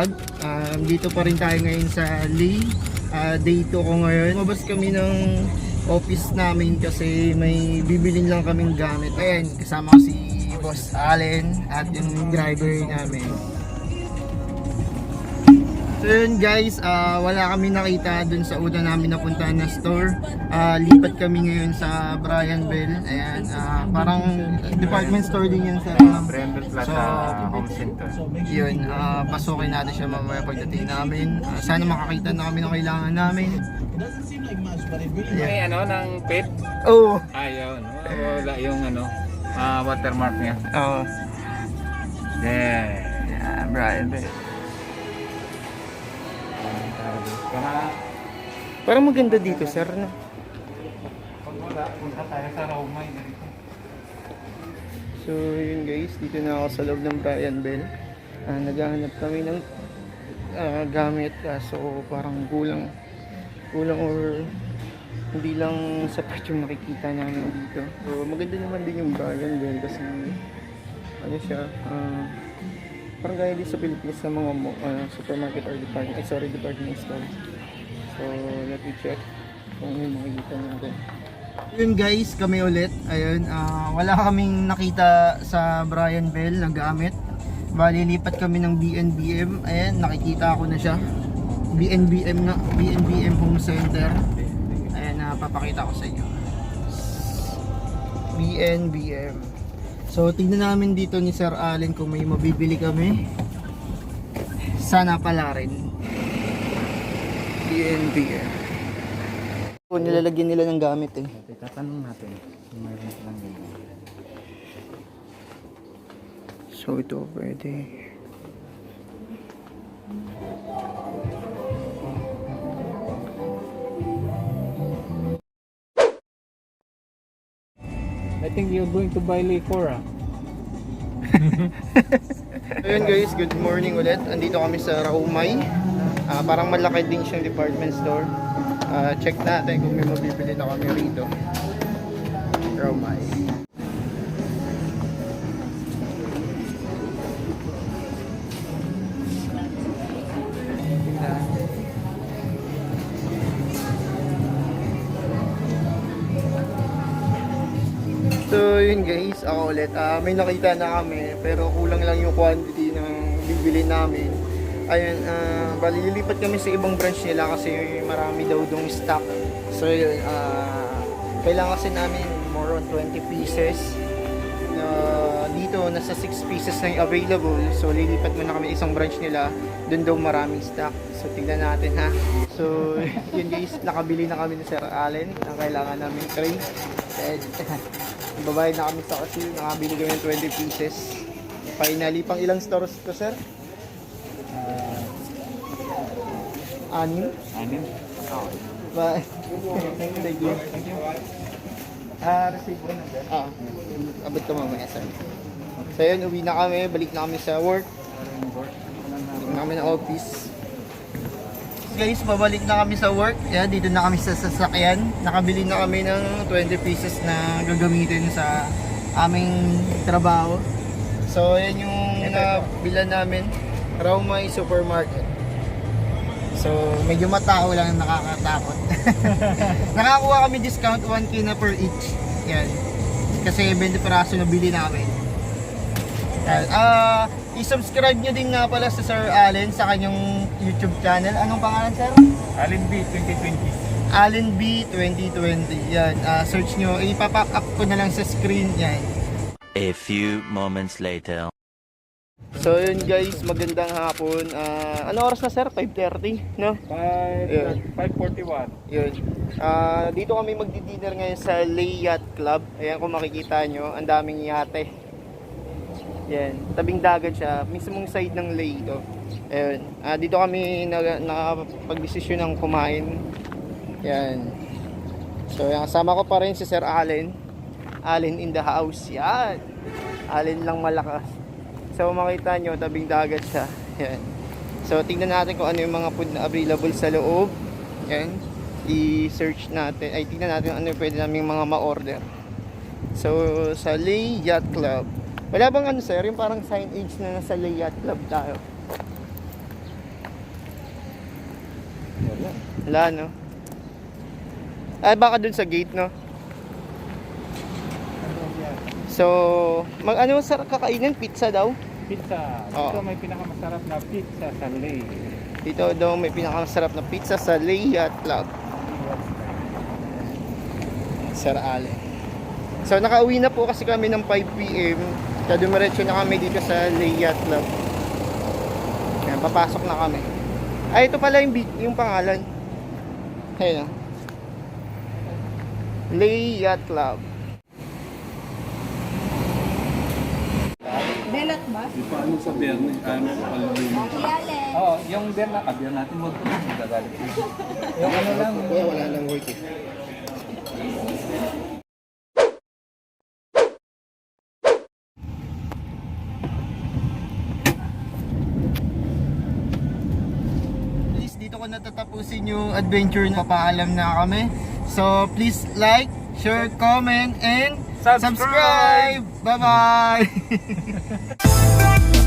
vlog. Um, dito pa rin tayo ngayon sa Lee. Ah, day 2 ko ngayon. Mabas kami ng office namin kasi may bibilin lang kaming gamit. Ayan, kasama si Boss Allen at yung driver namin. So yun guys, ah, wala kami nakita dun sa una namin napuntahan na store. Ah, lipat kami ngayon sa Brian Bell. Ayan, ah, parang department store din yan sa Bremel Plaza So, Home Center. yun, ah, pasukin natin siya mamaya pagdating namin. Ah, sana makakita na kami ng kailangan namin. May ano ng pet? Oh, Ayun. Wala yung ano, ah, watermark niya. oh. There. Yeah, Brian Bell. Parang maganda dito, sir. No? pag wala, punta tayo sa dito. So yun guys, dito na ako sa loob ng Brian Bell. Ah, naghahanap kami ng ah, gamit kaso parang kulang kulang or hindi lang sapat yung nakikita namin dito. So maganda naman din yung Brian Bell kasi ano siya, ah, parang gaya din sa Pilipinas sa mga ah, supermarket or department, eh, sorry, department store. So let me check kung may makikita natin. Yun guys, kami ulit. Ayun, ah, wala kaming nakita sa Brian Bell na gamit. Bali, lipat kami ng BNBM. Ayan, nakikita ko na siya. BNBM nga, BNBM Home Center. Ayan, napapakita ko sa inyo. BNBM. So, tignan namin dito ni Sir Allen kung may mabibili kami. Sana pala rin. BNBM. Kung nilalagyan nila ng gamit eh. Tatanong natin. So ito pwede. I think you're going to buy liquor ah. Ayun guys, good morning ulit. Andito kami sa Raumay. Ah, parang malaki din siyang department store. Ah, check natin kung may mabibili na kami rito. Raumay. Yun guys, ako ulit. Ah, may nakita na kami pero kulang lang yung quantity ng bibili namin. Ayun, ah, bali lilipat kami sa ibang branch nila kasi marami daw dong stock. So yun, ah, kailangan kasi namin more on 20 pieces. Ah, dito, nasa 6 pieces na yung available. So lilipat muna kami isang branch nila. Doon daw maraming stock. So tignan natin ha. So yun guys, nakabili na kami ni Sir Allen ang kailangan namin tray. And Babayad na kami sa kasi nakabili kami ng 20 pieces. Finally, pang ilang stores to, sir? Anim? Anim. Okay. Bye. Thank you. Ah, receive ko na dyan. Ah, abot ko mamaya, sir. So yun, uwi na kami. Balik na kami sa work. Balik na kami ng office. Guys, pabalik na kami sa work. Yan, dito na kami sa sasakyan. Nakabili na kami ng 20 pieces na gagamitin sa aming trabaho. So, yan yung nabilan namin. Raumay Supermarket. So, medyo matao lang nakakatakot. Nakakuha kami discount 1k na per each. Yan. Kasi 20 peraso na bili namin. Yan. Ah, i-subscribe nyo din nga pala sa Sir Allen sa kanyang YouTube channel. Anong pangalan, sir? Alin B 2020. Allen B 2020. Yan. Ah, search nyo. Ipapop up ko na lang sa screen. Yan. A few moments later. So yun guys, magandang hapon. Ah, ano oras na sir? 5.30, no? 5, 541. Yun. Ah, dito kami magdi-dinner ngayon sa Lay Yacht Club. Ayan kung makikita nyo, ang daming yate. Yan, tabing dagat siya, mismong side ng Lay ito. Ayun. Ah, dito kami na, nakapag-desisyon ng kumain. Yan. So, yan, kasama ko pa rin si Sir Allen. Allen in the house. Yan. Allen lang malakas. So, makita nyo, tabing dagat siya. Yan. So, tingnan natin kung ano yung mga food na available sa loob. Yan. I-search natin. Ay, tingnan natin ano yung pwede namin mga ma-order. So, sa Lay Yacht Club. Wala bang ano sir, yung parang signage na nasa Lay Yacht Club tayo? Wala, no? Ay, baka dun sa gate, no? So, mag ano sa kakainin? Pizza daw? Pizza. Oo. Ito may pinakamasarap na pizza sa Lay. Dito daw may pinakamasarap na pizza sa Layat Club. Sir Ale. So, nakauwi na po kasi kami ng 5pm. Kaya dumiretso na kami dito sa Layat Club. Kaya papasok na kami. Ay, ito pala yung, yung pangalan. Ayun o. Layat Club. Belat ba? Paano sa biyernes? Paano sa? Iyale. Oo, yung beer na kabiyan natin mo. Yung ano lang. Wala nang work eh. Please, dito ko natatapusin yung adventure na papaalam na kami. So, please like, share, comment, and Subscribe! subscribe! Bye-bye!